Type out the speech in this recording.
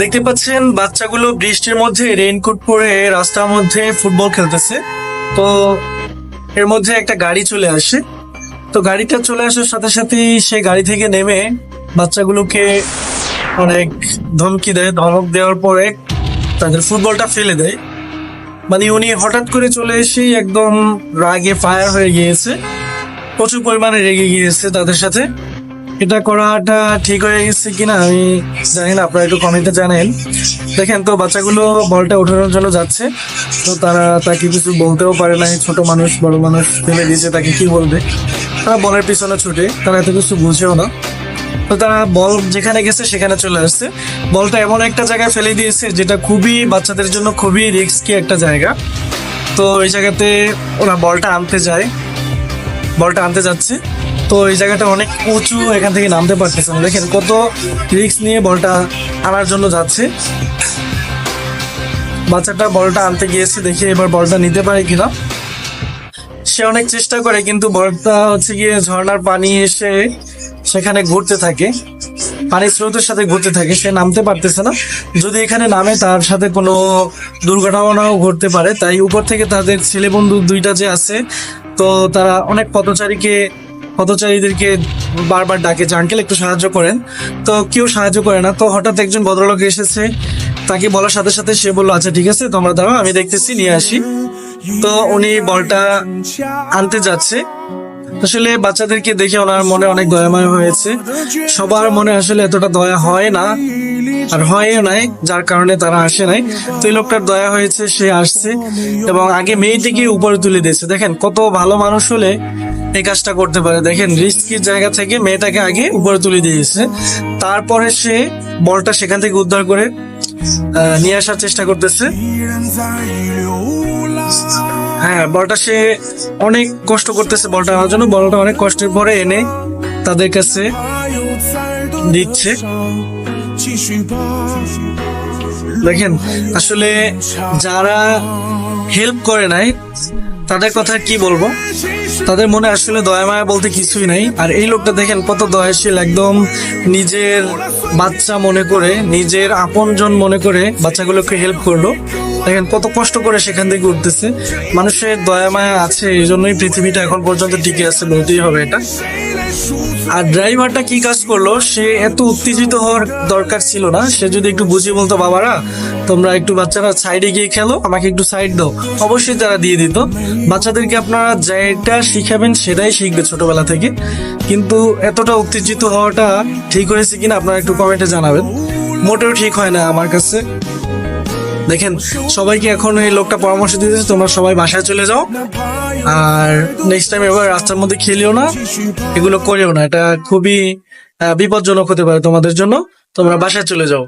দেখতে পাচ্ছেন, বাচ্চাগুলো বৃষ্টির মধ্যে রেইনকোট পরে রাস্তার মধ্যে ফুটবল খেলতেছে। তো এর মধ্যে একটা গাড়ি চলে আসে। তো গাড়িটা চলে আসার সাথে সাথে সে গাড়ি থেকে নেমে বাচ্চাগুলোকে অনেক ধমকি দেয়, ধমক দেওয়ার পরে তাদের ফুটবলটা ফেলে দেয়। মানে উনি হঠাৎ করে চলে এসে একদম রাগে ফায়ার হয়ে গিয়েছে। প্রচুর পরিমাণে রেগে গিয়েছে তাদের সাথে। এটা করাটা ঠিক হয়ে গেছে কিনা আমি জানি না, আপনারা একটু কমেন্টে জানেন। দেখেন তো, বাচ্চাগুলো বলটা ওঠানোর জন্য যাচ্ছে। তো তারা তাকে কিছু বলতেও পারে না ছোট মানুষ, বড় মানুষ ফেলে দিয়েছে তাকে কি বলবে? তারা বলের পিছনে ছুটে, তারা এত কিছু বুঝেও না। তো তারা বল যেখানে গেছে সেখানে চলে আসছে। বলটা এমন একটা জায়গায় ফেলে দিয়েছে যেটা খুবই বাচ্চাদের জন্য খুবই রিস্কি একটা জায়গা। তো ওই জায়গাতে ওরা বলটা আনতে যায়। বলটা আনতে যাচ্ছে। তো এই জায়গাটা অনেক উঁচু, এখান থেকে নামতে পারতেছে না। দেখেন কত রিস্ক নিয়ে বলটা আনার জন্য যাচ্ছে। বাচ্চাটা বলটা আনতে গিয়েছে, দেখি এবার বলটা নিতে পারে কিনা। সে অনেক চেষ্টা করে, কিন্তু বলটা হচ্ছে গিয়ে ঝর্ণার পানি এসে সেখানে ঘুরতে থাকে। পানির স্রোতের সাথে ঘুরতে থাকে, সে নামতে পারতেছে না। যদি এখানে নামে, তার সাথে কোনো দুর্ঘটনাও ঘটতে পারে। তাই উপর থেকে তাদের ছেলে বন্ধু দুইটা যে আছে, তো তারা অনেক পথচারীকে পথচারীদেরকে বারবার ডাকে যে, আঙ্কেল, একটু সাহায্য করেন। তো কেউ সাহায্য করে না। তো হঠাৎ একজন ভদ্রলোক এসেছে। তাকে বলার সাথে সাথে সে বলল আচ্ছা ঠিক আছে, তোমরা দাঁড়াও, আমি দেখতেছি, নিয়ে আসি। তো উনি বলটা আনতে যাচ্ছে। আসলে বাচ্চাদেরকে দেখে ওনার মনে অনেক দয়াময় হয়েছে। সবার মনে আসলে এতটা দয়া হয় না, আর হয়ও নাই, যার কারণে তারা আসে নাই। তো এই লোকটার দয়া হয়েছে, সে আসছে এবং আগে মেয়েটিকে উপরে তুলে দিয়েছে। দেখেন, কত ভালো মানুষ হলে এই কাজটা করতে পারে। দেখেন রিস্কির জায়গা থেকে মেয়েটাকে আগে উপরে তুলে দিয়েছে তারপরে সে বলটা সেখান থেকে উদ্ধার করে নিয়ে আসার চেষ্টা করতেছে। হ্যাঁ বলটা সে অনেক কষ্ট করতেছে বলটা। আনার জন্য বলটা অনেক কষ্টের পরে এনে তাদের কাছে দিচ্ছে। দেখেন, আসলে যারা হেল্প করে নাই, তাদের কথা কি বলব? তাদের মনে আসলে দয়া মায়া বলতে কিছুই নাই। আর এই লোকটা দেখেন কত দয়াশীল, একদম নিজের বাচ্চা মনে করে, নিজের আপনজন মনে করে বাচ্চাগুলোকে হেল্প করল। দেখেন, কত কষ্ট করে সেখান থেকে উঠতেছে। মানুষের দয়া, মায়া আছে, এই জন্যই পৃথিবীটা এখন পর্যন্ত টিকে আছে, বলতেই হবে এটা। আর ড্রাইভারটা কি কাজ করল? সে এত উত্তেজিত হওয়ার দরকার ছিল না। সে যদি একটু বুঝিয়ে বলতো, বাবারা, তোমরা একটু বাচ্চারা সাইডে গিয়ে খেলো, আমাকে একটু সাইড দাও। অবশ্যই তারা দিয়ে দিত। বাচ্চাদেরকে আপনারা যেটা শিখাবেন, সেটাই শিখবে ছোটবেলা থেকে। কিন্তু এতটা উত্তেজিত হওয়াটা ঠিক হয়েছে কিনা আপনারা একটু কমেন্টে জানাবেন। মোটেও ঠিক হয় না আমার কাছে। দেখেন, সবাইকে এখন এই লোকটা পরামর্শ দিতেছে, তোমরা সবাই বাসায় চলে যাও। আর নেক্সট টাইম এবার রাস্তার মধ্যে খেলিও না, এগুলো করিও না। এটা খুবই বিপজ্জনক হতে পারে তোমাদের জন্য। তোমরা বাসায় চলে যাও।